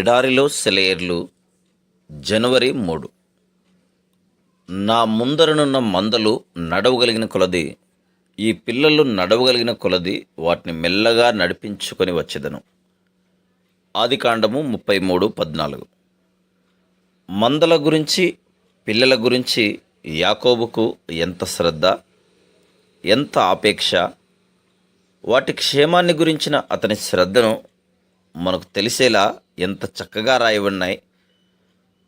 ఎడారిలో సెలయర్లు జనవరి మూడు. నా ముందరనున్న మందలు నడవగలిగిన కొలది ఈ పిల్లలు నడవగలిగిన కొలది వాటిని మెల్లగా నడిపించుకొని వచ్చేదను. ఆదికాండము ముప్పై మూడు పద్నాలుగు. మందల గురించి పిల్లల గురించి యాకోబుకు ఎంత శ్రద్ధ ఎంత ఆపేక్ష వాటి క్షేమాన్ని గురించిన అతని శ్రద్ధను మనకు తెలిసేలా ఎంత చక్కగా రాయబడినాయి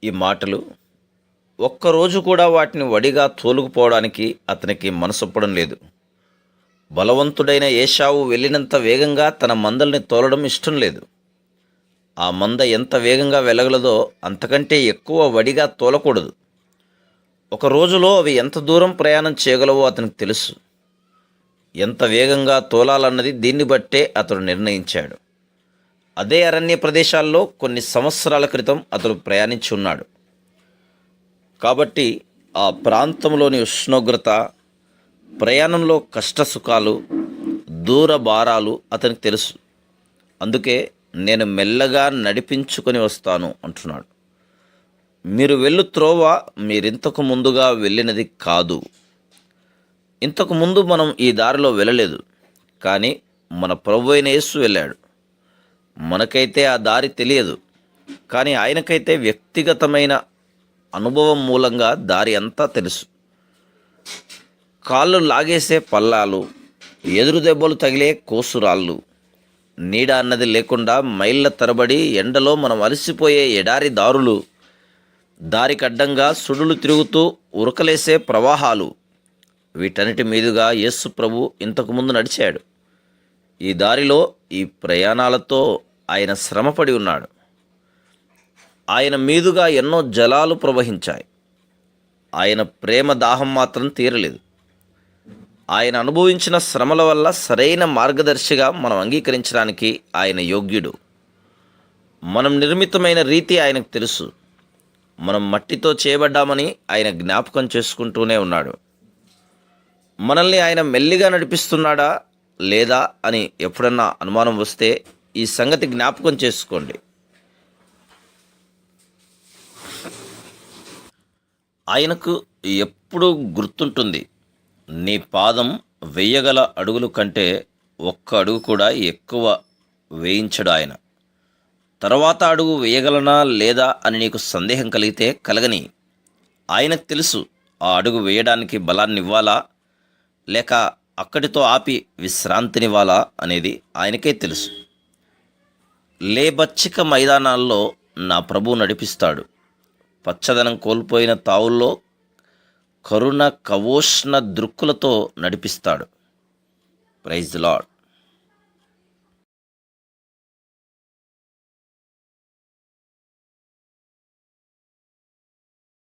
ఈ మాటలు. ఒక్కరోజు కూడా వాటిని వడిగా తోలుకుపోవడానికి అతనికి మనసొప్పడం లేదు. బలవంతుడైన ఏషావు వెళ్ళినంత వేగంగా తన మందల్ని తోలడం ఇష్టం లేదు. ఆ మంద ఎంత వేగంగా వెళ్ళగలదో అంతకంటే ఎక్కువ వడిగా తోలకూడదు. ఒక రోజులో అవి ఎంత దూరం ప్రయాణం చేయగలవో అతనికి తెలుసు. ఎంత వేగంగా తోలాలన్నది దీన్ని బట్టే అతడు నిర్ణయించాడు. అదే అరణ్య ప్రదేశాల్లో కొన్ని సంవత్సరాల క్రితం అతడు ప్రయాణించి ఉన్నాడు. కాబట్టి ఆ ప్రాంతంలోని ఉష్ణోగ్రత ప్రయాణంలో కష్టసుఖాలు దూర భారాలు అతనికి తెలుసు. అందుకే నేను మెల్లగా నడిపించుకొని వస్తాను అంటున్నాడు. మీరు వెళ్ళు త్రోవ మీరింతకు ముందుగా వెళ్ళినది కాదు. ఇంతకు ముందు మనం ఈ దారిలో వెళ్ళలేదు కానీ మన ప్రభు అయిన యేసు వెళ్ళాడు. మనకైతే ఆ దారి తెలియదు కానీ ఆయనకైతే వ్యక్తిగతమైన అనుభవం మూలంగా దారి అంతా తెలుసు. కాళ్ళు లాగేసే పల్లాలు ఎదురు దెబ్బలు తగిలే కోసురాళ్ళు నీడ అన్నది లేకుండా మైళ్ళ తరబడి ఎండలో మనం అలసిపోయే ఎడారి దారులు దారికడ్డంగా సుడులు తిరుగుతూ ఉరకలేసే ప్రవాహాలు. వీటన్నిటి మీదుగా యేసు ప్రభు ఇంతకుముందు నడిచాడు. ఈ దారిలో ఈ ప్రయాణాలతో ఆయన శ్రమపడి ఉన్నాడు. ఆయన మీదుగా ఎన్నో జలాలు ప్రవహించాయి. ఆయన ప్రేమ దాహం మాత్రం తీరలేదు. ఆయన అనుభవించిన శ్రమల వల్ల సరైన మార్గదర్శిగా మనం అంగీకరించడానికి ఆయన యోగ్యుడు. మనం నిర్మితమైన రీతి ఆయనకు తెలుసు. మనం మట్టితో చేయబడ్డామని ఆయన జ్ఞాపకం చేసుకుంటూనే ఉన్నాడు. మనల్ని ఆయన మెల్లిగా నడిపిస్తున్నాడా లేదా అని ఎప్పుడన్నా అనుమానం వస్తే ఈ సంగతి జ్ఞాపకం చేసుకోండి. ఆయనకు ఎప్పుడూ గుర్తుంటుంది నీ పాదం వెయ్యగల అడుగులు కంటే ఒక్క అడుగు కూడా ఎక్కువ వేయించడు ఆయన. తర్వాత అడుగు వేయగలనా లేదా అని నీకు సందేహం కలిగితే కలగని. ఆయనకు తెలుసు ఆ అడుగు వేయడానికి బలాన్ని ఇవ్వాలా లేక అక్కడితో ఆపి విశ్రాంతినివ్వాలా అనేది ఆయనకే తెలుసు. లేబచ్చిక మైదానాల్లో నా ప్రభు నడిపిస్తాడు. పచ్చదనం కోల్పోయిన తావుల్లో కరుణ కవోష్ణ దృక్కులతో నడిపిస్తాడు. Praise lord